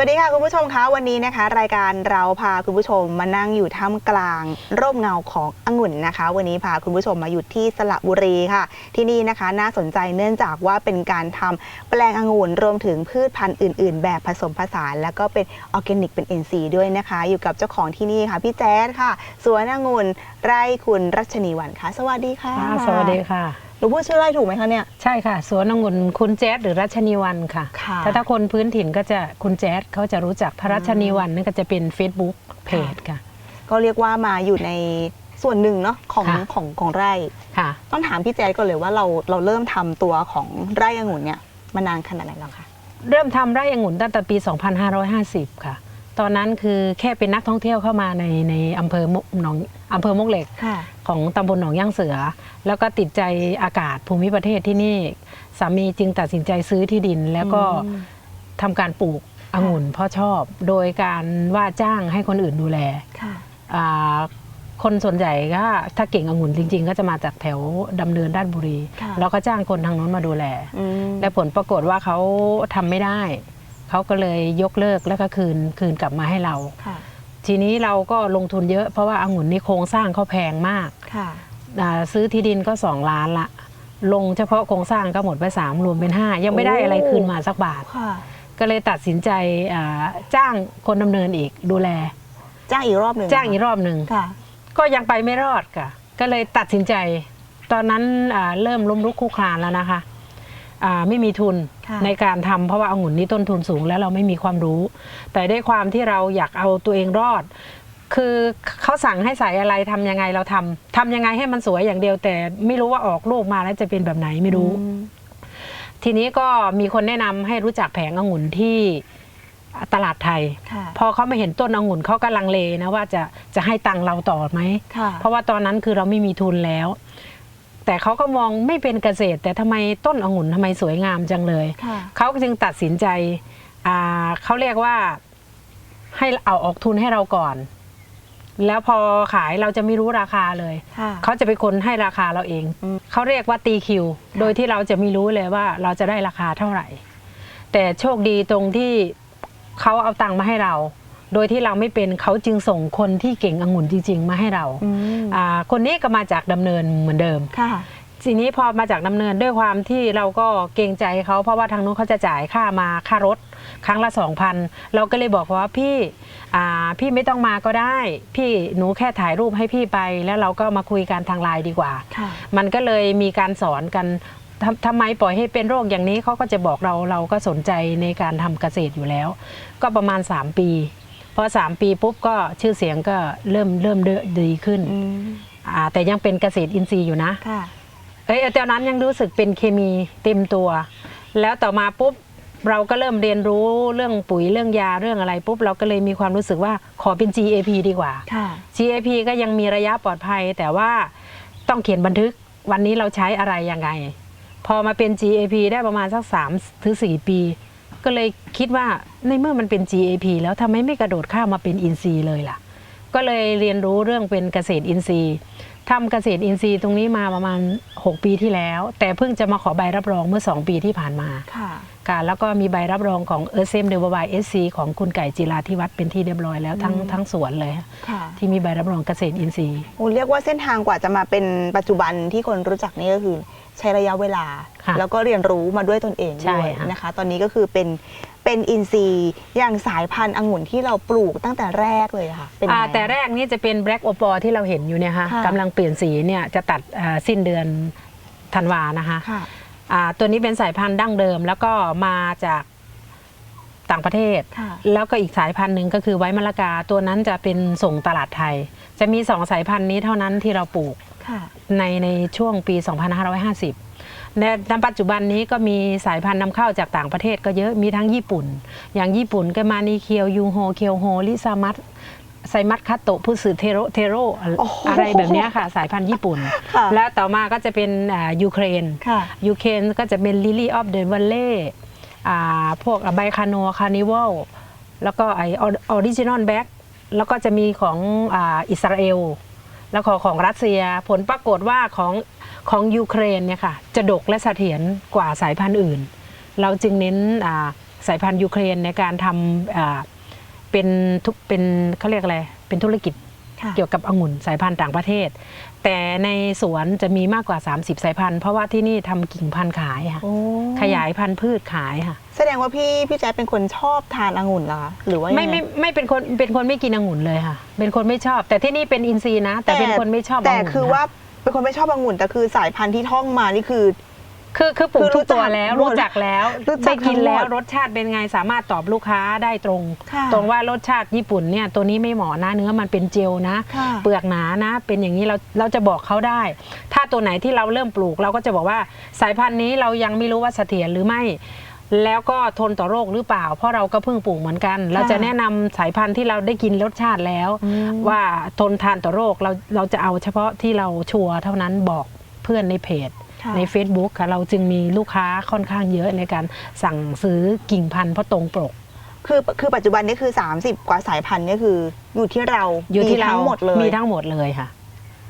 วัสดีค่ะคุณผู้ชมคะวันนี้นะคะ รายการเราพาคุณผู้ชมมานั่งอยู่ท่ามกลาง ร่มเงาขององุ่นนะคะ วันนี้พาคุณผู้ชมมาอยู่ที่สระบุรีค่ะ ที่นี่นะคะน่าสนใจเนื่องจากว่าเป็นการทำแปลงองุ่นรวมถึงพืชพันธุ์อื่น ๆ แบบผสมผสาน แล้วก็เป็นออร์แกนิกเป็น NC ด้วยนะคะ อยู่กับเจ้าของที่นี่ค่ะพี่แจ๊ดค่ะ สวนองุ่นไร่คุณรัชนีวันค่ะ สวัสดีค่ะ สวัสดีค่ะ หนูพูดชื่อไร่ถูกไหมคะเนี่ย ใช่ค่ะ สวนองุ่นคุณแจ๊ดหรือรัชนีวันค่ะ ค่ะถ้าถ้าคนพื้นถิ่นก็จะคุณแจ๊ดเขาจะรู้จักพระรัชนีวันนั่นก็จะเป็น Facebook เพจค่ะ ก็เรียกว่ามาอยู่ในส่วนหนึ่งเนาะของค่ะ ของของไร่ ค่ะ ต้องถามพี่แจ๊ดก่อนเลยว่าเราเราเริ่มทำตัวของไร่องุ่นเนี่ยมานานขนาดไหนแล้วคะ เริ่มทำไร่องุ่นตั้งแต่ปี 2550 ค่ะ ตอนนั้นคือแค่เป็นนักท่องเที่ยวเข้ามาในในอำเภอมุหนอง อำเภอมกเหล็กค่ะของตำบลหนองย่างเสือ แล้วก็ติดใจอากาศภูมิประเทศที่นี่สามีจึงตัดสินใจซื้อที่ดิน แล้วก็อืมทำการปลูกองุ่นเพราะชอบ โดยการว่าจ้างให้คนอื่นดูแลค่ะอ่าคนส่วนใหญ่ก็ถ้าเก่งองุ่นจริง ๆ ก็จะมาจากแถวดำเนินด้านบุรีค่ะแล้วก็จ้างคนทางโน้นมาดูแลอืมและผลปรากฏว่าเขาทำไม่ได้ เขาก็เลยยกเลิกแล้วก็คืนคืนกลับมาให้เราค่ะ ทีนี้เราก็ลงทุนเยอะเพราะว่าองุ่นนี่โครงสร้างเขาแพงมากค่ะอ่าซื้อที่ดินก็ 2 ล้านละ ลงเฉพาะโครงสร้างก็หมดไป 3 รวมเป็น 5 ยังไม่ได้อะไรคืนมาสักบาทค่ะก็เลยตัดสินใจอ่าจ้างคนดำเนินอีกดูแล จ้างอีกรอบหนึ่งจ้างอีกรอบหนึ่งค่ะก็ยังไปไม่รอดค่ะ ก็เลยตัดสินใจ ตอนนั้นอ่าเริ่มล้มลุกคลุกคลานแล้วนะคะอ่า ไม่มีทุนค่ะในการทำเพราะว่าองุ่นนี่ต้นทุนสูงแล้วเราไม่มีความรู้ แต่ด้วยความที่เราอยากเอาตัวเองรอด คือเขาสั่งให้ใส่อะไรทำยังไงเราทำทำยังไงให้มันสวยอย่างเดียว แต่ไม่รู้ว่าออกลูกมาแล้วจะเป็นแบบไหนไม่รู้อืมทีนี้ก็มีคนแนะนำให้รู้จักแผงองุ่นที่ตลาดไทยค่ะพอเขามาเห็นต้นองุ่นเขาก็ลังเลนะว่าจะจะให้ตังค์เราต่อไหมค่ะเพราะว่าตอนนั้นคือเราไม่มีทุนแล้ว แต่เขาก็มองไม่เป็นเกษตร แต่ทำไมต้นองุ่นทำไมสวยงามจังเลยค่ะเขาจึงตัดสินใจอ่าเขาเรียกว่าให้เอาออกทุนให้เราก่อน แล้วพอขายเราจะไม่รู้ราคาเลยค่ะเขาจะเป็นคนให้ราคาเราเองอืมเขาเรียกว่าตีคิว โดยที่เราจะไม่รู้เลยว่าเราจะได้ราคาเท่าไหร่ แต่โชคดีตรงที่เขาเอาตังค์มาให้เรา โดยที่เราไม่เป็นเขาจึงส่งคนที่เก่งองุ่นจริง ๆ มาให้เราอืมอ่าคนนี้ก็มาจากดำเนินเหมือนเดิมค่ะทีนี้พอมาจากดำเนินด้วยความที่เราก็เกรงใจเขาเพราะว่าทางนู้นเขาจะจ่ายค่ามาค่ารถครั้งละสองพันเราก็เลยบอกเขาว่าพี่อ่าพี่ไม่ต้องมาก็ได้ พี่หนูแค่ถ่ายรูปให้พี่ไป แล้วเราก็มาคุยกันทางไลน์ดีกว่าค่ะมันก็เลยมีการสอนกันทำทำไมปล่อยให้เป็นโรคอย่างนี้เขาก็จะบอกเราเราก็สนใจในการทำเกษตรอยู่แล้ว ก็ประมาณ 3 ปี พอ3ปีปุ๊บก็ชื่อเสียงก็เริ่มเริ่มดีขึ้นอืมอ่าแต่ยังเป็นเกษตรอินทรีย์อยู่นะค่ะเอ้ยตอนนั้นยังรู้สึกเป็นเคมีเต็มตัว แล้วต่อมาปุ๊บเราก็เริ่มเรียนรู้เรื่องปุ๋ยเรื่องยาเรื่องอะไรปุ๊บเราก็เลยมีความรู้สึกว่าขอเป็น GAP ดีกว่าค่ะ GAP ก็ยังมีระยะปลอดภัย แต่ว่าต้องเขียนบันทึกวันนี้เราใช้อะไรยังไง พอมาเป็น GAP ได้ประมาณสัก3ถึง4ปี ก็เลยคิดว่า ในเมื่อมันเป็น GAP แล้วทำไมไม่กระโดดข้ามมาเป็นอินทรีย์เลยล่ะ ก็เลยเรียนรู้เรื่องเป็นเกษตรอินทรีย์ทำเกษตรอินทรีย์ตรงนี้มาประมาณ 6 ปีที่แล้ว แต่เพิ่งจะมาขอใบรับรองเมื่อ 2 ปีที่ผ่านมาค่ะค่ะแล้วก็มีใบรับรองของเออเซมเดวบายเอสซีของคุณไก่จิราธิวัฒน์เป็นที่เรียบร้อยแล้วทั้งอืมทั้งสวนเลยค่ะที่มีใบรับรองเกษตรอินทรีย์โอ้เรียกว่าเส้นทางกว่าจะมาเป็นปัจจุบันที่คนรู้จักนี่ก็คือใช้ระยะเวลาค่ะแล้วก็เรียนรู้มาด้วยตนเองใช่ด้วยค่ะนะคะ ตอนนี้ก็คือเป็น เปเป็นอินทรีย์อย่างสายพันธุ์องุ่นที่เราปลูกตั้งแต่แรกเลยค่ะ เป็นยังอ่าไง แต่แรกนี่จะเป็นแบล็กโอปอที่เราเห็นอยู่เนี่ยค่ะค่ะ กำลังเปลี่ยนสีเนี่ยจะตัดอ่าสิ้นเดือนธันวานะคะค่ะ อ่าตัวนี้เป็นสายพันธุ์ดั้งเดิม แล้วก็มาจากต่างประเทศ ค่ะ แล้วก็อีกสายพันธุ์หนึ่งก็คือไว้มะละกาตัวนั้นจะเป็นส่งตลาดไทย จะมีสองสายพันธุ์นี้เท่านั้นที่เราปลูกค่ะ ในในช่วงปี 2550 ในณปัจจุบันนี้ก็มีสายพันธุ์นำเข้าจากต่างประเทศก็เยอะมีทั้งญี่ปุ่น อย่างญี่ปุ่นก็มานีเคียวยูโฮเคียวโฮลิซามัตไซมัตคัตโตะพุสึเทโรเทโรโอ้โหอะไรแบบเนี้ยค่ะ สายพันธุ์ญี่ปุ่นค่ะแล้วต่อมาก็จะเป็นอ่ายูเครนค่ะยูเครนก็จะเป็นลิลี่ออฟเดนวัลเล่พวกไบคาโนคาร์นิวัลแล้วก็ไอออริจินอลแบ็กแล้วก็จะมีของอาอิสราเอล แล้วก็ของรัสเซียผลปรากฏว่าของ ของยูเครนเนี่ยค่ะจะดกและเสถียรกว่าสายพันธุ์อื่น เราจึงเน้นอ่าสายพันธุ์ยูเครนในการทำอ่าเป็นทุกเป็นเขาเรียกอะไรเป็นธุรกิจค่ะเกี่ยวกับองุ่นสายพันธุ์ต่างประเทศ แต่ในสวนจะมีมากกว่า 30 สายพันธุ์ เพราะว่าที่นี่ทำกิ่งพันธุ์ขายค่ะโอ้ขยายพันธุ์พืชขายค่ะ แสดงว่าพี่พี่แจ๊ดเป็นคนชอบทานองุ่นเหรอคะหรือว่ายังไม่งไม่ไม่เป็นคนเป็นคนไม่กินองุ่นเลยค่ะ เป็นคนไม่ชอบ แต่ที่นี่เป็นอินทรีย์นะ แต่เป็นคนไม่ชอบแต่องุ่นคือนะว่า เป็นคนไม่ชอบองุ่นแต่คือสายพันธุ์ที่ท่องมานี่คือ คือคือปลูคืกอทุกตัวรู้จักแล้วหมดรู้จักแล้วรู้จักได้กินทั้งหมดแล้วรสชาติเป็นไงสามารถตอบลูกค้าได้ตรง ค่ะตรงว่ารสชาติญี่ปุ่นเนี่ยตัวนี้ไม่เหมาะนะเนื้อมันเป็นเจลนะ ค่ะเปลือกหนานะ เป็นอย่างนี้เราเราจะบอกเขาได้ ถ้าตัวไหนที่เราเริ่มปลูกเราก็จะบอกว่าสายพันธุ์นี้เรายังไม่รู้ว่าเสถียรหรือไม่ แล้วก็ทนต่อโรคหรือเปล่า เพราะเราก็เพิ่งปลูกเหมือนกัน เราจะแนะนำสายพันธุ์ที่เราได้กินรสชาติแล้วอืมว่าทนทานต่อโรคเราเราจะเอาเฉพาะที่เราชัวร์เท่านั้นบอกเพื่อนในเพจ ค่ะ ใน Facebook ค่ะเราจึงมีลูกค้าค่อนข้างเยอะในการสั่งซื้อกิ่งพันธุ์เพราะตรงปก คือคือปัจจุบันนี่คือ 30 กว่าสายพันธุ์เนี่ยคืออยู่ที่เราอยู่ที่มีเราทั้งหมดเลยมีทั้งหมดเลยค่ะ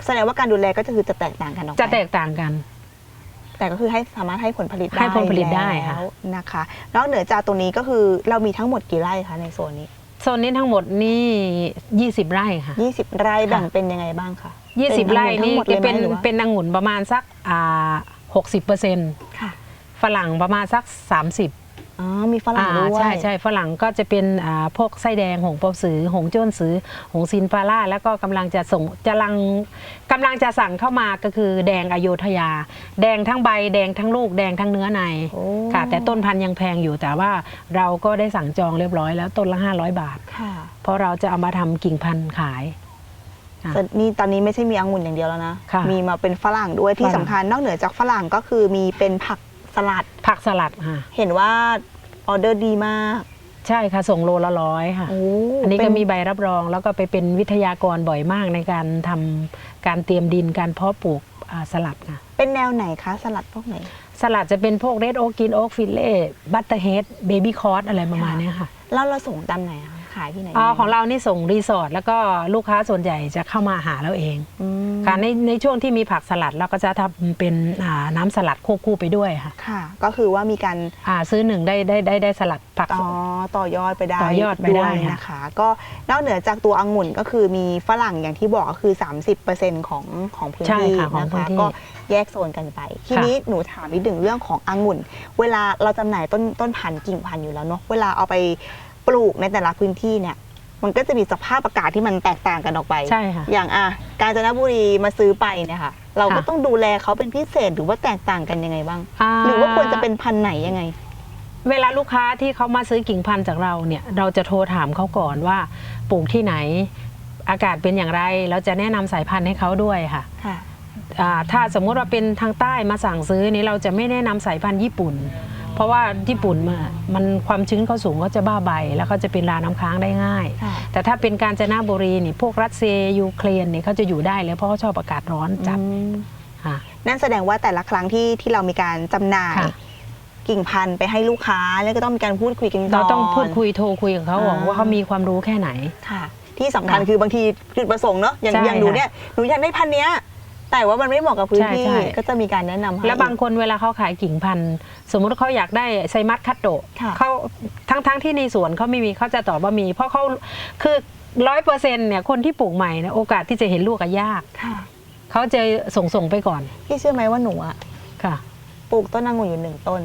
แสดงว่าการดูแลก็จะคือจะแตกต่างกันออกไป จะแตกต่างกัน แต่ก็คือให้สามารถให้ผลผลิตได้ให้ผลผลิตได้ค่ะแล้วนะคะ นอกเหนือจากตรงนี้ก็คือเรามีทั้งหมดกี่ไร่คะในโซนนี้ โซนนี้ทั้งหมดนี่ 20 ไร่ค่ะ 20 ไร่แบ่งเป็นยังไงบ้างคะ 20 ไร่นี่เป็จะเป็นองุ่ทั้งหมดลยไหมหรือว่าเป็นองุ่นประมาณสักอ่า60เปอร์เซ็นต์ค่ะ ฝรั่งประมาณสัก 30 อ๋อมีฝรั่งอ่าด้วย ใช่ใช่ฝรั่งก็จะเป็นอ่าพวกไส้แดงหงเปาสือ หงโจ้นสือ หงซินปาล่าแล้วก็กำลังจะส่งจะลังกำลังจะสั่งเข้ามาก็คือแดงอโยธยา แดงทั้งใบแดงทั้งลูกแดงทั้งเนื้อในโอ้ค่ะ แต่ต้นพันธุ์ยังแพงอยู่แต่ว่าเราก็ได้สั่งจองเรียบร้อยแล้วต้นละ 500 บาทค่ะเพราะเราจะเอามาทำกิ่งพันธุ์ขายค่ะแต่นี่ตอนนี้ไม่ใช่มีองุ่นอย่างเดียวแล้วนะค่ะมีมาเป็นฝรั่งด้วยที่ฝรั่สำงคัญนอกเหนือจากฝรั่งก็คือมีเป็นผัก สลัด ผักสลัดค่ะ เห็นว่าออเดอร์ดีมาก ใช่ค่ะ ส่งโลละร้อยค่ะโอ้อันนี้ก็เป็นมีใบรับรองแล้วก็ไปเป็นวิทยากรบ่อยมากในการทำการเตรียมดินการเพาะปลูกอ่าสลัดค่ะ เป็นแนวไหนคะ สลัดพวกไหน สลัดจะเป็นพวกเรดโอกินโอ๊กฟิลเล่บัตเตอร์เฮดเบบี้คอร์สอะไรประมาณเนี้ยค่ะ แล้วเราส่งตามไหนคะขายที่ไหนอ๋อของเรานี่ส่งรีสอร์ทแล้วก็ลูกค้าส่วนใหญ่จะเข้ามาหาเราเองอืมค่ะในในช่วงที่มีผักสลัดเราก็จะทำเป็นอ่าน้ำสลัดควบคู่ไปด้วยค่ะค่ะ ก็คือว่ามีการอ่าซื้อหนึ่งได้ได้ได้ได้สลัดผักอ๋อต่อยอดไปได้ต่อยอดไปได้วยค่ะนะคะ ก็นอกเหนือจากตัวองุ่นก็คือมีฝรั่งอย่างที่บอกก็คือ 30%ของของพื้นใช่ที่ค่ะของนะพื้นคะที่ก็แยกโซนกันไป ทีค่ะนี้หนูถามนิดหนึ่งเรื่องขององุ่น เวลาเราจำหน่ายต้นต้นพันธุ์กิ่งพันธุ์อยู่แล้วเนาะเวลาเอาไป ปลูกในแต่ละพื้นที่เนี่ย มันก็จะมีสภาพอากาศที่มันแตกต่างกันออกไป ใช่ค่ะ อย่างอะกาญจนบุรีมาซื้อไปเนี่ยค่ะ เราก็ค่ะ ต้องดูแลเขาเป็นพิเศษหรือว่าแตกต่างกันยังไงบ้างาหรือว่าควรจะเป็นพันธุ์ไหนยังไง เวลาลูกค้าที่เขามาซื้อกิ่งพันธุ์จากเราเนี่ย เราจะโทรถามเขาก่อนว่าปลูกที่ไหน อากาศเป็นอย่างไร เราจะแนะนำสายพันธุ์ให้เขาด้วยค่ะค่ะ อ่าถ้าสมมุติว่าเป็นทางใต้มาสั่งซื้อนี่เราจะไม่แนะนำสายพันธุ์ญี่ปุ่น เพราะว่าญี่ปุ่นมันมันความชื้นเขาสูงเขาจะบ้าใบ แล้วเขาจะเป็นราน้ำค้างได้ง่ายค่ะแต่ถ้าเป็นการจนบุรีนี่พวกรัสเซียยูเครนนี่เขาจะอยู่ได้เลยเพราะเขาชอบอากาศร้อนจัดอืมค่ะนั่นแสดงว่าแต่ละครั้งที่ที่เรามีการจำหน่ายค่ะกิ่งพันธุ์ไปให้ลูกค้าแล้วก็ต้องมีการพูดคุยกันก่อนเราต้องพูดคุยโทรคุยกับเขาอ่าบอกว่าเขามีความรู้แค่ไหนค่ะ ที่สำคัญค่ะคือบางทีจุดประสงค์เนาะอย่างใช่อย่างหนูค่ะเนี่ยหนูอยากได้พันธุ์เนี้ย แต่ว่ามันไม่เหมาะกับพื้นใช่ที่ใช่ ก็จะมีการแนะนำให้ แล้วบางคนเวลาเขาขายกิ่งพันธุ์สมมุติเขาอยากได้ไซมัสคัตโตะค่ะ เขาทั้งทั้งที่ในสวนเขาไม่มีเขาจะตอบว่ามี เพราะเขาคือร้อยเปอร์เซ็นต์เนี่ยคนที่ปลูกใหม่เนี่ยโอกาสที่จะเห็นลูกอะยากค่ะเขาจะส่งส่งไปก่อนพี่เชื่อไหมว่าหนูอะค่ะ ปลูกต้นองุ่นอยู่หนึ่งต้น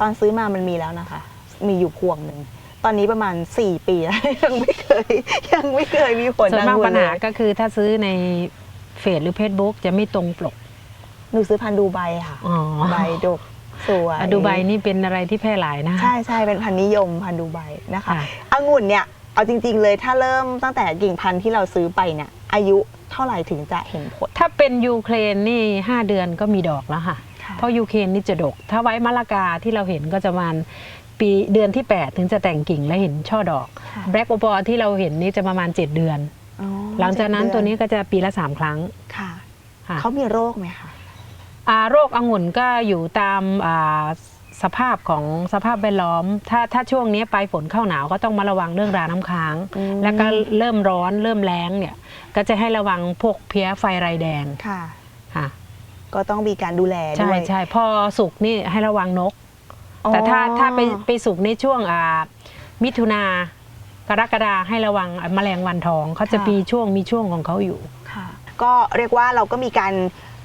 ตอนซื้อมามันมีแล้วนะคะ มีอยู่พวงหนึ่งตอนนี้ประมาณ 4 ปีแล้ว ยังไม่เคย ยังไม่เคยมีผลส่วนมากองุ่ปัญเลหาย ก็คือถ้าซื้อใน เฟซหรือเฟซบุ๊กจะไม่ตรงปก หนูซื้อพันธุ์ดูไบค่ะอ๋อ ใบดกสวยอะดูไบนี่เป็นอะไรที่แพร่หลายนะ ใช่ใช่เป็นพันธุ์นิยมพันธุ์ดูไบนะคะค่ะ องุ่นเนี่ยเอาจริง ๆ เลยถ้าเริ่มตั้งแต่กิ่งพันธุ์ที่เราซื้อไปเนี่ยอายุเท่าไหร่ถึงจะเห็นผล ถ้าเป็นยูเครนนี่ 5 เดือนก็มีดอกแล้วค่ะ ค่ะ เพราะยูเครนนี่จะดก ถ้าไว้มะละกาที่เราเห็นก็จะประมาณปีเดือนที่ 8 ถึงจะแต่งกิ่งและเห็นช่อดอกค่ะแบล็กโอปอที่เราเห็นนี่จะประมาณ 7 เดือนอ๋อ หลังจากนั้นเจ็ดตัวเดือนี้ก็จะปีละ3ครั้งค่ะค่ะเขามีโรคไหมคะอ่าโรคองุ่นก็อยู่ตามอ่าสภาพของสภาพแวดล้อม ถ้าถ้าช่วงนี้ปลายฝนเข้าหนาวก็ต้องมาระวังเรื่องราน้ำค้างอืมแล้วก็เริ่มร้อนเริ่มแรงเนี่ย ก็จะให้ระวังพวกเพี้ยไฟไรแดงค่ะค่ะ ก็ต้องมีการดูแลใช่ด้วยใช่พอสุกนี่ให้ระวังนกอ๋อแต่ถ้าถ้าไปไปสุกในช่วงอ่ามิถุนา กรกฎาให้ระวังแมลงวันทองเขาจะมีช่วงมีช่วงของเขาอยู่ค่ะ ก็เรียกว่าเราก็มีการ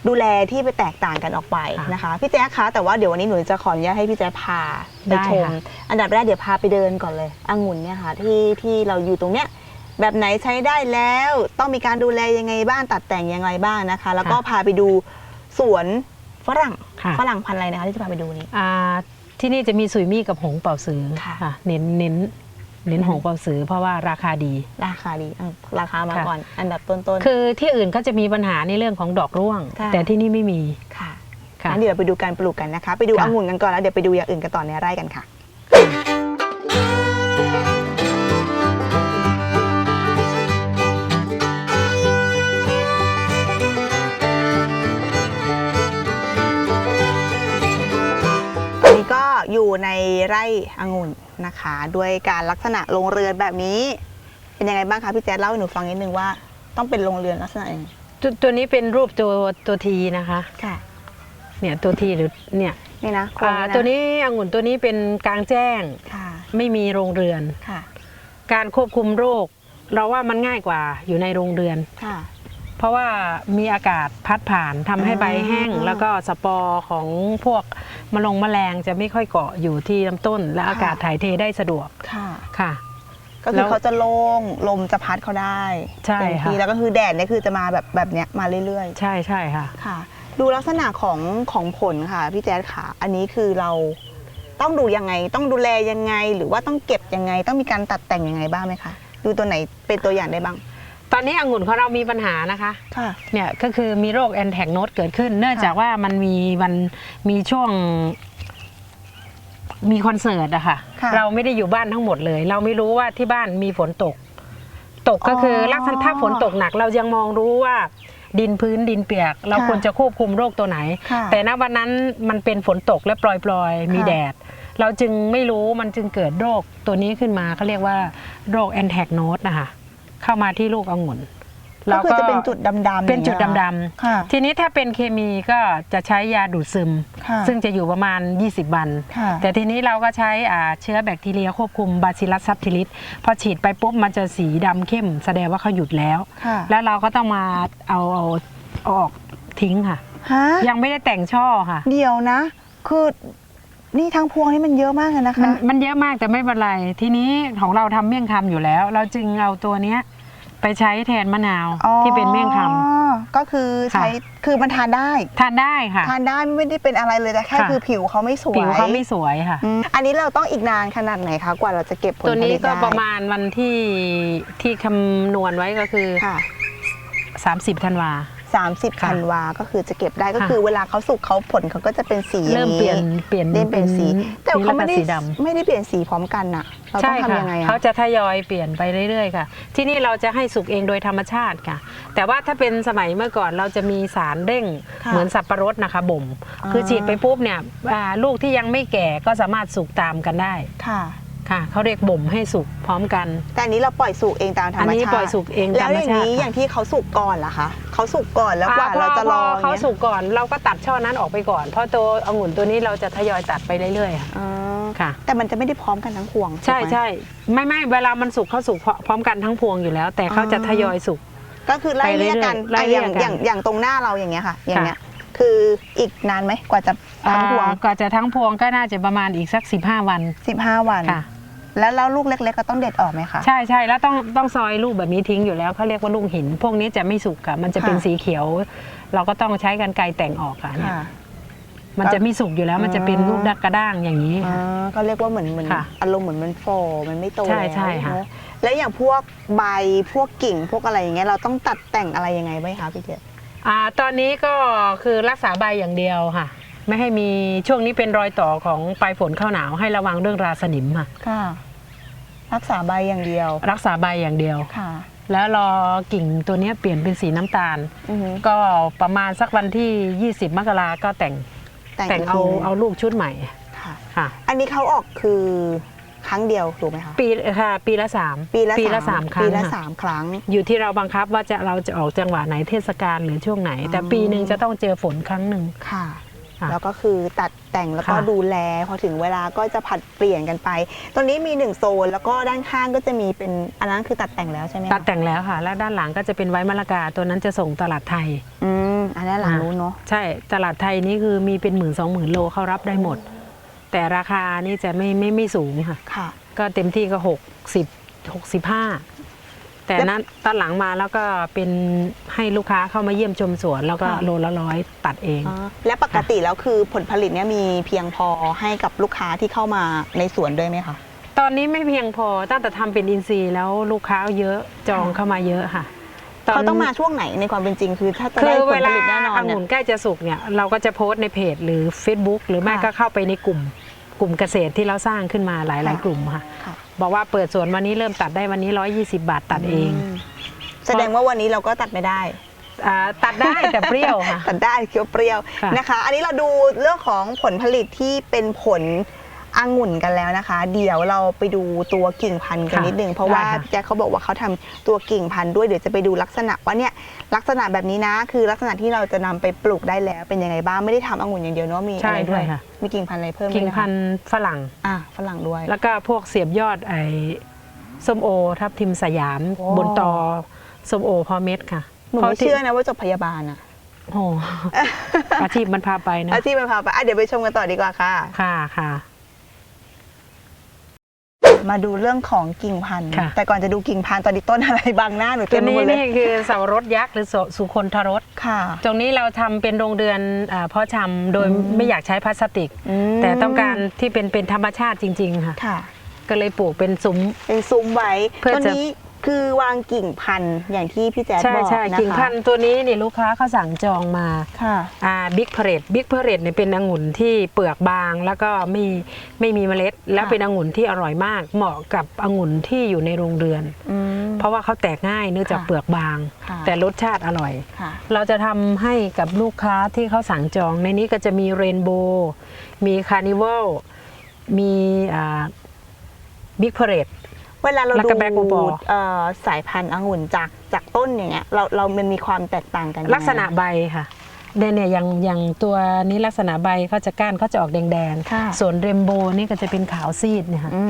ดูแลที่ไปแตกต่างกันออกไปค่ะนะคะพี่แจ๊คคะแต่ว่าเดี๋ยววันนี้หนูจะขออนุญาตให้พี่แจ๊คพาไปได้ชมค่ะอันดับแรกเดี๋ยวพาไปเดินก่อนเลยองุ่นเนี่ยค่ะที่ที่เราอยู่ตรงเนี้ยแบบไหนใช้ได้แล้วต้องมีการดูแลยังไงบ้างตัดแต่งยังไงบ้างนะคะ แล้วก็พาไปดูสวนฝรั่งค่ะฝรั่งพันธุ์อะไรนะคะที่จะพาไปดูนี้อ่าที่นี่จะมีสุยมี่กับหงเป่าสือค่ะค่ะเน้นเน้น เน้นหงเป่าสือเพราะว่าราคาดี ราคาดีอะราคามาค่ะ ก่อน อันดับต้นคือที่อื่นก็จะมีปัญหาในเรื่องของดอกร่วงค่ะแต่ที่นี่ไม่มีๆค่ะค่ะ งั้นเดี๋ยวเราไปดูการปลูกกันนะคะ ไปดูค่ะ องุ่นกันก่อนแล้วเดี๋ยวไปดูอย่างอื่นกันต่อในไร่กันค่ะอันนี้ก็อยู่ในไร่องุ่น นะคะ ด้วยการลักษณะโรงเรือนแบบนี้ เป็นยังไงบ้างคะพี่แจ๊ดเล่าให้หนูฟังนิดนึงว่า ต้องเป็นโรงเรือนลักษณะยังไงตัวตัวนี้เป็นรูปตัวตัวทีนะคะ ค่ะ เนี่ยตัวทีหรือเนี่ยนี่นะโครงอ่าะตัวนี้องุ่นตัวนี้เป็นกลางแจ้งค่ะไม่มีโรงเรือน ค่ะ การควบคุมโรค เราว่ามันง่ายกว่าอยู่ในโรงเรือน ค่ะ เพราะว่ามีอากาศพัดผ่านทำให้ใบแห้งอ่าแล้วก็สปอร์ของพวกมะลงแมลงจะไม่ค่อยเกาะอยู่ที่ลำต้น และอากาศค่ะถ่ายเทได้สะดวกค่ะ ค่ะ ก็แล้คือวเขาจะโล่งลมจะพัดเขาได้ใช่เต็มที่ค่ะ แล้วก็คือแดดเนี่ยคือจะมาแบบแบบเนี้ยมาเรื่อยใช่ใช่ค่ะ ๆ ค่ะ ดูลักษณะของของผลค่ะพี่แจ๊ดค่ะ อันนี้คือเราต้องดูยังไง ต้องดูแลยังไง หรือว่าต้องเก็บยังไง ต้องมีการตัดแต่งยังไงบ้างไหมคะดูตัวไหนเป็นตัวอย่างได้บ้าง ตอนนี้องุ่นของเรามีปัญหานะคะ ค่ะ เนี่ยก็คือมีโรคแอนแทกโนดเกิดขึ้น เนื่องจากว่ามันมีมันมีช่วง มีคอนเสิร์ตอะค่ะ ค่ะ เราไม่ได้อยู่บ้านทั้งหมดเลย เราไม่รู้ว่าที่บ้านมีฝนตก ตกก็คือออลักษณะถ้าฝนตกหนัก เรายังมองรู้ว่า ดินพื้นดินเปียก เราค่ะควรจะควบคุมโรคตัวไหน ค่ะแต่ณวันนั้นมันเป็นฝนตกและปล่อยๆ มีค่ะ แดด เราจึงไม่รู้มันจึงเกิดโรคตัวนี้ขึ้นมาเขาเรียกว่าโรคแอนแทกโนดนะคะ เข้ามาที่ลูกองุ่นก็คือจะเป็นจุดดำๆเป็นจุดอย่างงี้ยดำๆค่ะทีนี้ถ้าเป็นเคมีก็จะใช้ยาดูดซึมค่ะซึ่งจะอยู่ประมาณ 20 วันค่ะแต่ทีนี้เราก็ใช้อ่าเชื้อแบคทีเรียควบคุมบาซิลัสซับทิลิสพอฉีดไปปุ๊บมันจะสีดำเข้มแสดงว่าเขาหยุดแล้วค่ะแล้วเราก็ต้องมาเอาเอาเอาออกทิ้งค่ะฮะยังไม่ได้แต่งช่อค่ะ เดี๋ยวนะ คือ นี่ทั้งพวงนี่มันเยอะมากเลยนะมันคะมันเยอะมากแต่ไม่เป็นไร ทีนี้ของเราทำเมี่ยงคำอยู่แล้ว เราจึงเอาตัวเนี้ยไปใช้แทนมะนาวอ๋อที่เป็นเมี่ยงคก็คือใช้ค่ะคือมันทานได้ำทานได้ค่ะ ทานได้ไม่ได้เป็นอะไรเลยแต่แค่ค่ะ คือผิวเขาไม่สวยผิวเขาไม่สวยค่ะ อืมอันนี้เราต้องอีกนานขนาดไหนคะกว่าเราจะเก็บผลตัวผนี้ลิตก็ได้ประมาณวันที่ที่คำนวณไว้ก็คือ ค่ะ 30ธันวา 30ค่ะธันวาก็คือจะเก็บได้ก็ค่ะคือเวลาเขาสุกเขาผลเขาก็จะเป็นสีอย่างเริ่มเปลี่ยนเปลี่ยนเริ่มเป็นสี แต่เขาไม่ได้สีดำไม่ได้เปลี่ยนสีพร้อมกันน่ะเราต้อใช่งค่ะทำยังไงเขาอะจะทยอยเปลี่ยนไปเรื่อยๆค่ะ ที่นี่เราจะให้สุกเองโดยธรรมชาติค่ะ แต่ว่าถ้าเป็นสมัยเมื่อก่อนเราจะมีสารเร่งค่ะเหมือนสับปะรดนะคะบ่มอ๋อคือฉีดไปปุ๊บเนี่ยอ่าลูกที่ยังไม่แก่ก็สามารถสุกตามกันได้ค่ะ ค่ะเขาเรียกบ่มให้สุกพร้อมกัน แต่อันนี้เราปล่อยสุกเองตามธรรมชาติอันนี้ปล่อยสุกเองแล้ตาวมอธรรมย่างชาตินี้อค่ะย่างที่เขาสุกก่อนล่ะคะเขาสุกก่อนแล้วกว่าอ่พเราจะรอพเขานี่ยสุกก่อนเราก็ตัดช่อนั้นออกไปก่อน เพราะตัวองุ่นตัวนี้เราจะทยอยตัดไปเรื่อยๆค่ะอ๋อค่ะ แต่มันจะไม่ได้พร้อมกันทั้งพวงใช่ถูกไหม ใช่ไม่ไม่เวลามันสุกเขาสุกพร้อมกันทั้งพวงอยู่แล้ว แต่เขาจะอ๋อทยอยสุก ก็คือไล่เรียกกันไปเรื่อยๆไล่อะเรีอยย่ากงกันอย่างอย่างตรงหน้าเราอย่างเงี้ยค่ะ อย่างค่ะเงี้ยคืออีกนานไหมกว่าจะทั้งพวงอ่าก็จะทั้งพวงก็น่าจะประมาณอีกสัก 15 วัน 15 วัน ค่ะ แล้วแล้วลูกเล็ก ๆ ก็ต้องเด็ดออกไหมคะ ใช่ใช่แล้วต้องต้องซอยลูกแบบนี้ทิ้งอยู่แล้วเขาเรียกว่าลูกหิน พวกนี้จะไม่สุกค่ะมันจะเป็นค่ะ สีเขียว เราก็ต้องใช้กันไกรแต่งออกค่ะเนี่ยค่ะ มันจะไม่สุกอยู่แล้วมันจะเป็นอ๋อลูกดักกระด้างอย่างนี้อ่ค่ะาก็เรียกว่าเหมือนเหมือนค่ะอารมณ์เหมือนมันโฟมันไม่โตใช่แล้วใช่ค่ะ เนอแล้วอย่างพวกใบพวกกิ่งพวกอะไรอย่างเงี้ยเราต้องตัดแต่งอะไรยังไงไหมคะพี่เจษอ่าตอนนี้ก็คือรักษาใบอย่างเดียวค่ะ ไม่ให้มีช่วงนี้เป็นรอยต่อของปลายฝนเข้าหนาวให้ระวังเรื่องราสนิมค่ะ ค่ะ รักษาใบอย่างเดียวรักษาใบอย่างเดียว ค่ะแล้วรอกิ่งตัวเนี้ยเปลี่ยนเป็นสีน้ำตาล อือหือก็ประมาณสักวันที่ 20 มกราก็แต่งแต่งกเอาทีหนึ่งเอาลูกชุดใหม่ค่ะ ค่ะ อันนี้เขาออกคือครั้งเดียวถูกไหมคะปีค่ะปีละสามปีละปีละสามครั้ปีงละค่ะ สามครั้ง อยู่ที่เราบังคับว่าจะเราจะออกจังหวะไหนเทศกาลหรือช่วงไหน แต่อ๋อ ปีหนึ่งจะต้องเจอฝนครั้งหนึ่งค่ะค่ะ แล้วก็คือตัดแต่งแล้วก็ค่ะดูแล พอถึงเวลาก็จะผัดเปลี่ยนกันไป ตรงนี้มีหนึ่งโซนแล้วก็ด้านข้างก็จะมีเป็นอันนั้นคือตัดแต่งแล้วใช่ไหมคะตัดแต่งแล้วค่ะ แล้วด้านหลังก็จะเป็นไว้มะละกาตัวนั้นจะส่งตลาดไทย อืมอันนั้นหลังรู้นเนาะใช่ตลาดไทยนี่คือมีเป็นหมื่นสองหมื่นโลเขารับได้หมด แต่ราคานี่จะไม่ไม่ไม่สูงค่ะค่ะก็เต็มที่ก็หกสิบหกสิบห้า แต่นั้นตอนหลังมาแล้วก็เป็นให้ลูกค้าเข้ามาเยี่ยมชมสวน แล้วก็ค่ะโลละร้อยตัดเองอ๋อและปกติแล้วคือผลผลิตเนี่ยมีเพียงพอให้กับลูกค้าที่เข้ามาในสวนด้วยไหมคะตอนนี้ไม่เพียงพอตั้งแต่ทำเป็นอินทรีย์แล้วลูกค้าเยอะจองค่ะเข้ามาเยอะค่ะเขาต้องมาช่วงไหนในความเป็นจริงคือถ้าจะคืได้อผเวลผลาลิตแน่นอนอเนี่งุ่ยนใกล้จะสุกเนี่ยเราก็จะโพสต์ในเพจหรือ Facebook หรือไม่ค่ะก็เข้าไปในกลุ่ม กลุ่มเกษตรที่เราสร้างขึ้นมาหลายค่ะๆกลุ่มค่ะค่ะ บอกว่าเปิดสวนวันนี้เริ่มตัดได้วันนี้ 120 บาทตัดเองมแสดงว่าวันนี้เราก็ตัดไม่ได้อ่าตัดได้แต่เปรี้ยวค่ะ ตัดได้เคี้ยวเปรี้ยวค่ะ นะคะ อันนี้เราดูเรื่องของผลผลิตที่เป็นผล องุ่นกันแล้วนะคะ เดี๋ยวเราไปดูตัวกิ่งพันธุ์กันนิดนึงเพราะว่าได้ค่ะพี่แจ๊คเขาบอกว่าเขาทำตัวกิ่งพันธุ์ด้วยเดี๋ยวจะไปดูลักษณะว่าเนี่ยลักษณะแบบนี้นะ คือลักษณะที่เราจะนำไปปลูกได้แล้วเป็นยังไงบ้างไม่ได้ทำองุ่นอย่างเดียวเนาะมีใช่อะไรด้วยค่ะ มีกิ่งพันธุ์อะไรเพิ่มไหมกิ่งพันธุ์ฝรั่ง อะฝรั่งด้วย แล้วก็พวกเสียบยอดไอ้ส้มโอทับทิมสยาม โอ้ บนตอส้มโอพอเม็ดค่ะหนูไม่เชื่อนะว่าจบพยาบาลอะ โอ้โหอาชีพมันพาไปนะ อาชีพมันพาไปอะเดี๋ยวไปชมกันต่อดีกว่าค่ะ ค่ะค่ะ มาดูเรื่องของกิ่งพันธุ์ค่ะ แต่ก่อนจะดูกิ่งพันธุ์ตอนนี้ต้นอะไรบางหน้าหนูตัเต็วมไปนี้หมดเลยนี่คือเสาวรสยักษ์หรือสุสุคนทรส ค่ะ ตรงนี้เราทำเป็นโรงเรือนอาเพาะชำโดยอืมไม่อยากใช้พลาสติก อืม แต่ต้องการที่เป็นเป็นธรรมชาติจริง ๆ ค่ะ ค่ะก็เลยปลูกเป็นซุ้ม เป็นซุ้มไว้เพื่อต้นจะ นี้ คือวางกิ่งพันธุ์อย่างที่พี่แจ๊ดใช่บอกใช่นะคะกิ่งพันธุ์ตัวนี้นี่ลูกค้าเขาสั่งจองมาค่ะ อ่าบิ๊กเพรดบิ๊กเพรดเนี่ยเป็นองุ่นที่เปลือกบางแล้วก็ไม่ไม่มีเมล็ด แล้วเป็นองุ่นที่อร่อยมาก เหมาะกับองุ่นที่อยู่ในโรงเรือน อืม เพราะว่าเขาแตกง่ายเนื่องจากค่ะเปลือกบาง ค่ะ แต่รสชาติอร่อย ค่ะ เราจะทำให้กับลูกค้าที่เขาสั่งจองในนี้ก็จะมีเรนโบว์มีคาร์นิวัลมีบิ๊กเพรด เวลาเราแล้วดูก็แบล็คโกบอลเอ่อสายพันธุ์องุ่นจากจากต้นอย่างเงี้ยเราเรามันมีความแตกต่างกันยังไงลักษณะใบค่ะเนี่ยเนี่ยอย่างอย่างตัวนี้ลักษณะใบเขาจะก้านเขาจะออกแดงค่ะๆส่วนเรนโบว์นี่ก็จะเป็นขาวซีดเนี่ยค่ะอื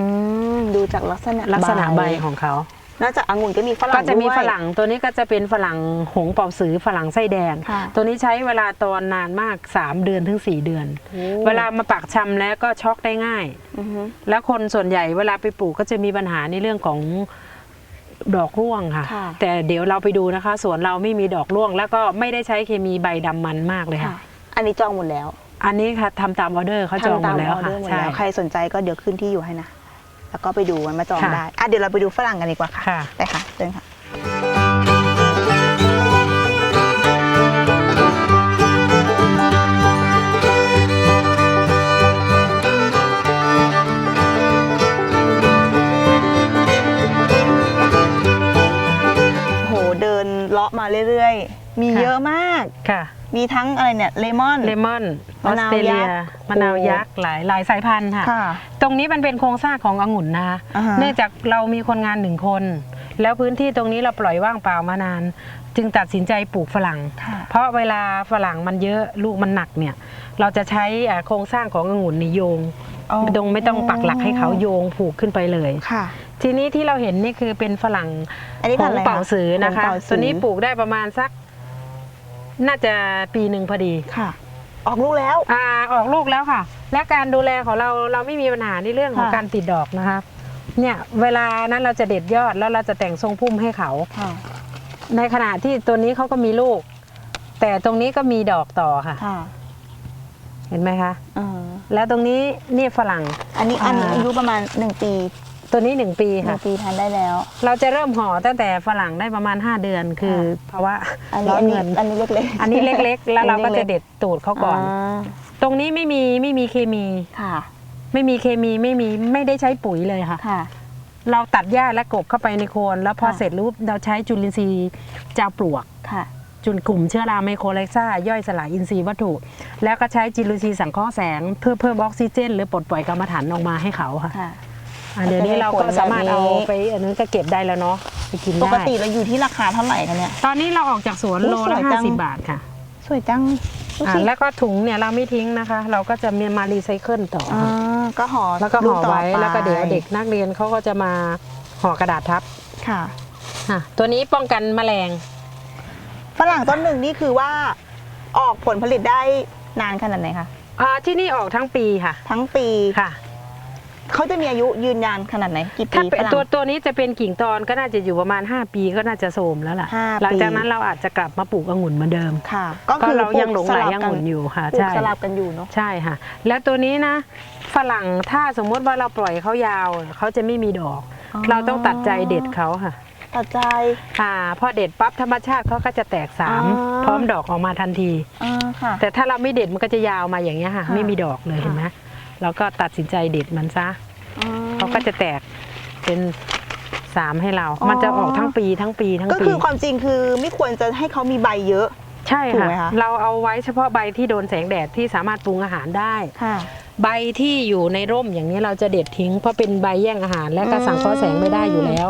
มดูจากลักษณะลักษณะใบของเขา นอกจากองุ่นก็มีฝรั่งก็จะมีด้วย ฝรั่งตัวนี้ก็จะเป็นฝรั่งหงเป่าสือฝรั่งไส้แดง ค่ะ ตัวนี้ใช้เวลาตอนนานมาก 3 เดือนถึง 4 เดือน โอ้เวลามาปักชำแล้วก็ช็อกได้ง่าย อือฮึ แล้วคนส่วนใหญ่เวลาไปปลูกก็จะมีปัญหาในเรื่องของดอกร่วงค่ะ ค่ะแต่เดี๋ยวเราไปดูนะคะสวนเราไม่มีดอกร่วง แล้วก็ไม่ได้ใช้เคมีใบดำมันมากเลยค่ะ ค่ะ อันนี้จองหมดแล้วอันนี้ค่ะทำตามออเดอร์เขาจองหมดแล้วทำตาออเดค่ะอร์หมดใช่ แล้วใครสนใจก็เดี๋ยวขึ้นที่อยู่ให้นะ แล้วก็ไปดูมันมาจองค่ะได้อะเดี๋ยวเราไปดูฝรั่งกันดีกว่าค่ะค่ะ ไปค่ะเชิญค่ะ โหเดินเลาะมาเรื่อยๆ มีค่ะ เยอะมาก ค่ะ มีทั้งอะไรเนี่ยเลมอน เลมอนออมะสนาวเตรเลียยักษ์มะนาวยักษ์หลายหลายสายพันธุ์ค่ะ ค่ะตรงนี้มันเป็นโครงสร้างขององุ่นนะคะอ่าฮะ เนื่องจากเรามีคนงานหนึ่งคน แล้วพื้นที่ตรงนี้เราปล่อยว่างเปล่ามานาน จึงตัดสินใจปลูกฝรั่ง ค่ะ เพราะเวลาฝรั่งมันเยอะลูกมันหนักเนี่ย เราจะใช้อ่าโครงสร้างขององุ่นในโยงอ๋อ ไม่ต้องไม่ต้องปักหลักให้เขาโยงผูกขึ้นไปเลย ค่ะ ทีนี้ที่เราเห็นนี่คือเป็นฝรั่งอันนี้ขพัอนงธุ์อะไรเป่าสือนะคะหงเป่าสือ ตัวนี้ปลูกได้ประมาณสัก น่าจะปีหนึ่งพอดีค่ะ ออกลูกแล้ว อ่าออกลูกแล้วค่ะ และการดูแลของเราเราไม่มีปัญหาในเรื่องของค่ะ การติดดอกนะคะเนี่ยเวลานั้นเราจะเด็ดยอดแล้วเราจะแต่งทรงพุ่มให้เขา ค่ะ ในขณะที่ตัวนี้เขาก็มีลูก แต่ตรงนี้ก็มีดอกต่อค่ะ ค่ะเห็นไหมคะ เออแล้วตรงนี้นี่ฝรั่ง อันนี้อันนี้อ่า อายุประมาณ1ปี ตัวนี้หนึ่งปีหนึ่ค่ะ งปีทานได้แล้วเราจะเริ่มห่อตั้งแต่ฝรั่งได้ประมาณ 5 เดือนคือค่ะเพราะว่าอันนี้ร้ออันนนี้เงิน อันนี้เล็กๆอันนี้เล็กๆ แล้วเราก็อันนี้จะเล็กเด็ดตูดเขาก่อนาตรงนี้ไม่มีไม่มีเคมี ค่ะไม่มีเคมีไม่มีไม่ได้ใช้ปุ๋ยเลยค่ะ ค่ะ เราตัดหญ้าและกบเข้าไปในโคน แล้วพอค่ะ เสร็จรูปเราใช้จุลินทรีย์เจ้าปลวก ค่ะ จุลกลุ่มเชื้อราไมโครไลซ่า ย่อยสลายอินทรีย์วัตถุ แล้วก็ใช้จุลินทรีย์สังเคราะห์แสง เพื่อเพิ่มออกซิเจน หรือปลดปล่อยกรรมฐานออกมาให้เขาค่ะ ค่ะ อะเดี๋ยวนี้เราก็สามารถเอาไปอันนั้นก็เก็บได้แล้วเนาะไปกินปได้ กติเราอยู่ที่ราคาเท่าไหร่คะเนี่ย ตอนนี้เราออกจากสวนอุ๊ยโลสละวยห้าจังสิบบาทค่ะสวยจังดูอะสิแล้วก็ถุงเนี่ยเราไม่ทิ้งนะคะ เราก็จะมีมารีไซเคิลต่อออ่าก็ห่อแล้วก็ห่อต่ไว้ปแล้วก็เดี๋ยวเด็กนักเรียนเขาก็จะมาห่อกระดาษทับค่ะอะตัวนี้ป้องกันแมลง ฝรั่งต้นหนึ่งนี่คือว่าออกผลผลิตได้นานขนาดไหนคะ อ่าที่นี่ออกทั้งปีค่ะ ทั้งปี ค่ะ เขาจะมีอายุยืนยานขนาดไหนกี่ปีถ้าเป็นฝรั่ง ตัวตัวนี้จะเป็นกิ่งตอนก็น่าจะอยู่ประมาณ 5 ปีก็น่าจะโทรมแล้วล่ะ ห้าปี หลังจากนั้นเราอาจจะกลับมาปลูกองุ่นเหมือนเดิม ค่ะ ก็ก็คือเรายังหลงไหลปองุ่นอยู่ค่ะปลูกใช่ สลับกันอยู่เนาะ ใช่ค่ะ แล้วตัวนี้นะฝรั่งถ้าสมมติว่าเราปล่อยเขายาวเขาจะไม่มีดอก อ๋อ เราต้องตัดใจเด็ดเขาค่ะตัดใจ อ่าพอเด็ดปั๊บธรรมชาติเขาก็จะแตกสามอ๋อ พร้อมดอกออกมาทันที อ่าค่ะ แต่ถ้าเราไม่เด็ดมันก็จะยาวมาอย่างเงี้ยค่ะ ค่ะไม่มีดอกเลยค่ะ เห็นไหม เราก็ตัดสินใจเด็ดมันซะอ๋อเขาก็จะแตกเป็นสามให้เราอ๋อมันจะออกทั้งปีทั้งปีทั้งก็ปีคือความจริงคือไม่ควรจะให้เขามีใบเยอะ ใช่ถูกค่ะไหมคะเราเอาไว้เฉพาะใบที่โดนแสงแดดที่สามารถปรุงอาหารได้ค่ะใบที่อยู่ในร่มอย่างนี้เราจะเด็ดทิ้งเพราะเป็นใบแย่งอาหาร และก็อืมสังเคราะห์แสงไม่ได้อยู่แล้ว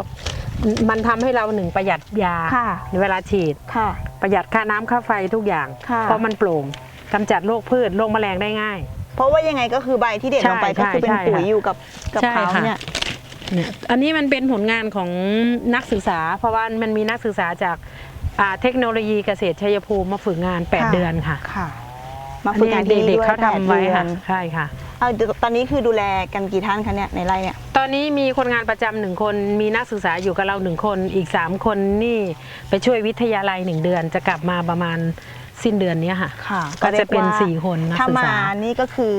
มันทำให้เราหนึ่งประหยัดยาค่ะในเวลาฉีดค่ะประหยัดค่าน้ำค่าไฟทุกอย่างค่ะเพราะมันโปร่งกำจัดโรคพืชโรคแมลงได้ง่าย เพราะว่ายังไงก็คือใบที่เด็ดลงไปใช่ก็คือเป็นใช่ปุ๋ยค่ะอยู่กับกับใช่เขาค่ะเนี่ยเนี่ยอันนี้มันเป็นผลงานของนักศึกษา เพราะว่ามันมีนักศึกษาจากอ่าเทคโนโลยีเกษตรชัยภูมิมาฝึกงานค่ะ8เดือนค่ะค่ะ มาฝึกงานเด็ที่กนี่ๆด้วยเขาทำไว้แปดค่ะดือนใช่ค่ะเอาเดี๋ยวตอนนี้คือดูแลกันกี่ท่านคะเนี่ยในไร่เนี่ย ตอนนี้มีคนงานประจำหนึ่งคนมีนักศึกษาอยู่กับเราหนึ่งคนอีก 3 คนนี่ไปช่วยวิทยาลัยหนึ่งเดือนจะกลับมาประมาณ สิ้นเดือนเนี้ยค่ะ ค่ะก็จะเป็นรียว่าสี่คนนักถ้าศึกมา ษานี่ก็คือ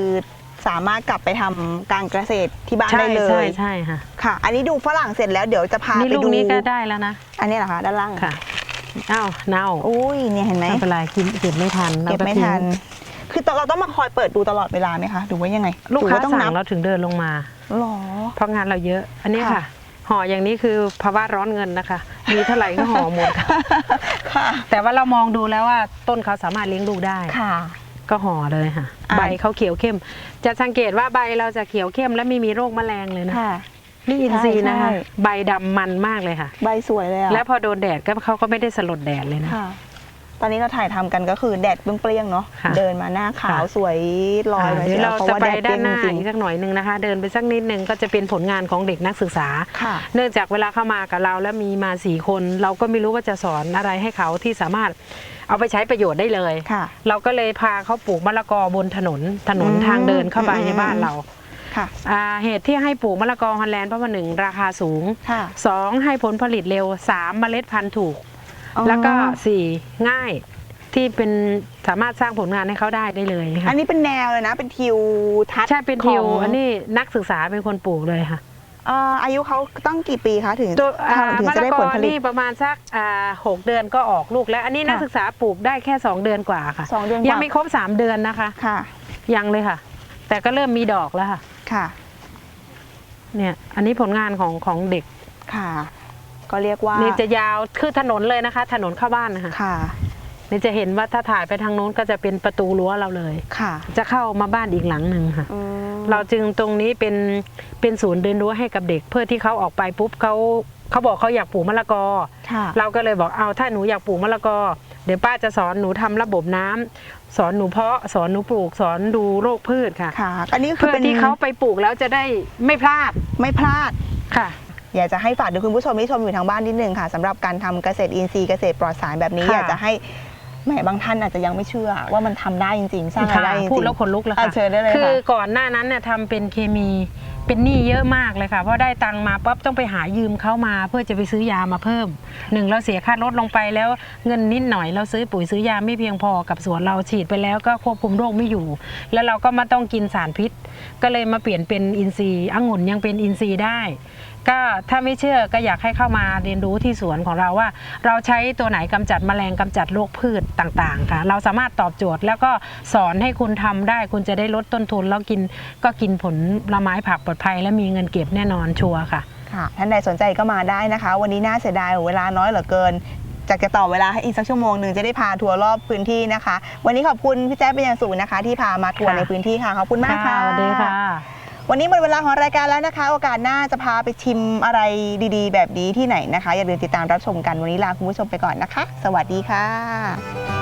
สามารถกลับไปทำการเกษตรที่บ้านใช่ได้เลใช่ย ใช่ค่ะ ค่ะ อันนี้ดูฝรั่งเสร็จแล้วเดี๋ยวจะพานี่ไปลูกดูนี้ก็ได้แล้วนะอันนี้เหรอคะด้านล่างค่ะอ้าวเน่าอุ้ยเนี่ยเห็นไหมไม่เป็นไรกินเก็บไม่ทันเก็บไม่ราทิ้งทันคือเราต้องมาคอยเปิดดูตลอดเวลาไหมคะหรือว่ายังไงลูกหรือค้าว่าต้องสั่นังบเราถึงเดินลงมา หรอ เพราะงานเราเยอะ อันนี้ค่ะ ค่ะ ห่ออย่างนี้คือภาวะร้อนเงินนะคะ มีเท่าไหร่ก็ห่อหมดค่ะ ค่ะ แต่ว่าเรามองดูแล้วว่าต้นเขาสามารถเลี้ยงลูกได้ ค่ะ ก็ห่อเลยค่ะ อ่า ใบเขาเขียวเข้ม จะสังเกตว่าใบเราจะเขียวเข้มและไม่มีโรคแมลงเลยนะ ค่ะ นี่อินทรีย์นะคะ ใช่ใช่ ใบดำมันมากเลยค่ะ ใบสวยเลยอะและพอโดนแดดก็เขาก็ไม่ได้สลดแดดเลยนะ ค่ะ ตอนนี้เราถ่ายทำกันก็คือแดดเปรี้ยงๆเนาะค่ะ เดินมาหน้าขาวค่ะสวยลอยอ่าเลยเดี๋ยวชีเราเพราะจะว่าไปแดดเปด้ารี้ยนงหน้าจริงอีกสักหน่อยหนึ่งนะคะ เดินไปสักนิดหนึ่งก็จะเป็นผลงานของเด็กนักศึกษา ๆค่ะ เนื่องจากเวลาเข้ามากับเราแล้วมีมาสี่คน เราก็ไม่รู้ว่าจะสอนอะไรให้เขาที่สามารถเอาไปใช้ประโยชน์ได้เลย ค่ะ เราก็เลยพาเขาปลูกมะละกอบนถนนถนนอืมทางเดินเข้าไปอืม ในบ้านเราค่ะอ่าเหตุที่ให้ปลูกมะละกอฮอลแลนด์เพราะว่าหนึ่งราคาสูงค่ะ สองให้ผลผลิตเร็วสามเมล็ดพันธุ์ถูก อ๋อ แล้วก็สี่ง่ายที่เป็นสามารถสร้างผลงานให้เขาได้ได้เลยค่ะอันนี้เป็นแนวเลยนะ เป็นทิวทัศน์ใช่เป็นทิวของอันนี้นักศึกษาเป็นคนปลูกเลยค่ะเอ่ออายุเขาต้องกี่ปีคะถึงตัวอ่าถึงมะจะละได้กผอลผลิต นี่ประมาณสักอ่าหกเดือนก็ออกลูกแล้ว อันนี้นักค่ะ ศึกษาปลูกได้แค่2เดือนกว่าค่ะ สองเดือนกว่ายังไม่ครบ3เดือนนะคะ ค่ะยังเลยค่ะ แต่ก็เริ่มมีดอกแล้วค่ะ ค่ะเนี่ยอันนี้ผลงานของของเด็ก ค่ะ ก็เรียกว่านี่จะยาวคือถนนเลยนะคะ ถนนเข้าบ้านนะคะค่ะ นี่จะเห็นว่าถ้าถ่ายไปทางโน้นก็จะเป็นประตูรั้วเราเลย ค่ะ จะเข้ามาบ้านอีกหลังหนึ่งค่ะ อืมเราจึงตรงนี้เป็นเป็นศูนย์เรียนรู้ให้กับเด็ก เพื่อที่เขาออกไปปุ๊บเขาเขาบอกเขาอยากปลูกมะละกอ ค่ะ เราก็เลยบอกเอาถ้าหนูอยากปลูกมะละกอ เดี๋ยวป้าจะสอนหนูทำระบบน้ำสอนหนูเพาะสอนหนูปลูกสอนดูโรคพืชค่ะ ค่ะ อันนี้คือเพื่อเป็นที่เขาไปปลูกแล้วจะได้ไม่พลาดไม่พลาด ค่ะ อยากจะให้ฝากดูคุณผู้ชมที่ชมอยู่ทางบ้านนิดนึงค่ะสำหรับการทำเกษตรอินทรีย์เกษตรปลอดสารแบบนี้ ค่ะอยากจะให้แหมบางท่านอาจจะยังไม่เชื่อ ว่ามันทำได้จริงๆ สร้างรายได้จริงๆพูดแล้วขนลุกเลยอะค่ะเชิญได้เลยคือค่ะก่อนหน้านั้นเนี่ยทำเป็นเคมีเป็นหนี้เยอะมากเลยค่ะเพราะได้ตังค์มาปั๊บต้องไปหายืมเขามา เพื่อจะไปซื้อยามาเพิ่มหนึ่งเราเสียค่ารถลงไปแล้วเงินนิดหน่อยเราซื้อปุ๋ยซื้อยาไม่เพียงพอกับสวนเราฉีดไปแล้วก็ควบคุมโรคไม่อยู่ แล้วเราก็มาต้องกินสารพิษ ก็เลยมาเปลี่ยนเป็นอินทรีย์องุ่นยังเป็นอินทรีย์ได้ ก็ถ้าไม่เชื่อก็อยากให้เข้ามาเรียนรู้ที่สวนของเราว่า เราใช้ตัวไหนกำจัดแมลงกำจัดโรคพืชต่างๆค่ะ เราสามารถตอบโจทย์แล้วก็สอนให้คุณทำได้ คุณจะได้ลดต้นทุนแล้วกินก็กินผลละไม้ผักปลอดภัย และมีเงินเก็บแน่นอนชัวร์ค่ะค่ะท่านใดสนใจก็มาได้นะคะ วันนี้น่าเสียดายเวลาน้อยเหลือเกินจากจะต่อเวลาให้อีกสักชั่วโมงหนึ่งจะได้พาทัวร์รอบพื้นที่นะคะ วันนี้ขอบคุณพี่แจ๊คเป็นอย่างสูงนะคะ ที่พามาทัวร์ค่ะในพื้นที่ค่ะขอบคุณมากค่ะสวัสดีค่ะ วันนี้หมดเวลาของรายการแล้วนะคะ โอกาสหน้าจะพาไปชิมอะไรดีๆ แบบนี้ที่ไหนนะคะ อย่าลืมติดตามรับชมกันวันนี้ลาคุณผู้ชมไปก่อนนะคะ สวัสดีค่ะ